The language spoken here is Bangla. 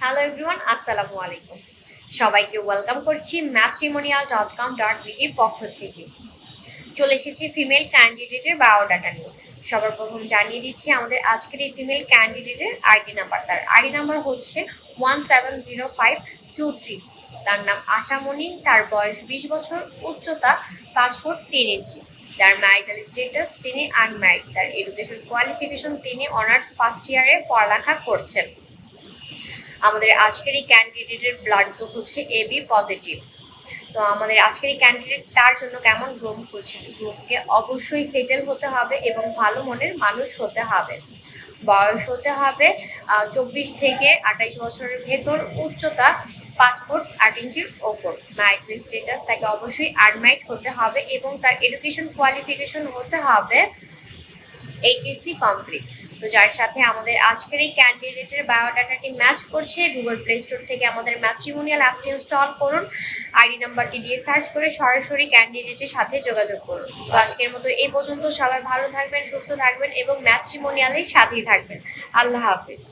হ্যালো এভরিওয়ান আসসালামু আলাইকুম সবাইকে ওয়েলকাম করছি ম্যাট্রিমোনিয়াল ডট কম ডট বিডির পক্ষ থেকে। চলে এসেছি ফিমেল ক্যান্ডিডেটের বায়োডাটা নিয়ে। সবার প্রথম জানিয়ে দিচ্ছি, আমাদের আজকের এই ফিমেল ক্যান্ডিডেটের আইডি নাম্বার তার আইডি নাম্বার হচ্ছে one seven zero five two three তার নাম আশামণি, তার বয়স বিশ বছর, উচ্চতা পাঁচ ফুট তিন ইঞ্চি তার ম্যারিটাল স্টেটাস তিনি আনম্যারিড তার এডুকেশন কোয়ালিফিকেশন তিনি অনার্স ফার্স্ট ইয়ারে পড়ালেখা করছেন। আমাদের আজকের এই ক্যান্ডিডেটের ব্লাড গ্রুপ হচ্ছে এ বি পজিটিভ তো আমাদের আজকের এই ক্যান্ডিডেট তার জন্য কেমন গ্রুপ করছে গ্রুপকে অবশ্যই সেটেল হতে হবে এবং ভালো মনের মানুষ হতে হবে। বয়স হতে হবে চব্বিশ থেকে আঠাইশ বছরের ভেতর, উচ্চতা ফুট আট ইঞ্চির ওপর। ম্যারিটাল স্টেটাস তাকে অবশ্যই আনম্যারিড হতে হবে এবং তার এডুকেশন কোয়ালিফিকেশন হতে হবে এইচএসসি কমপ্লিট তো যার সাথে আমাদের আজকের এই ক্যান্ডিডেটের বায়োডাটাটি ম্যাচ করছে গুগল প্লে স্টোর থেকে আমাদের ম্যাট্রিমোনিয়াল অ্যাপটি ইনস্টল করুন আইডি নাম্বারটি দিয়ে সার্চ করে সরাসরি ক্যান্ডিডেটের সাথে যোগাযোগ করুন। তো আজকের মতো এই পর্যন্ত সবাই ভালো থাকবেন, সুস্থ থাকবেন এবং ম্যাট্রিমোনিয়ালের সাথেই থাকবেন। আল্লাহ হাফিজ।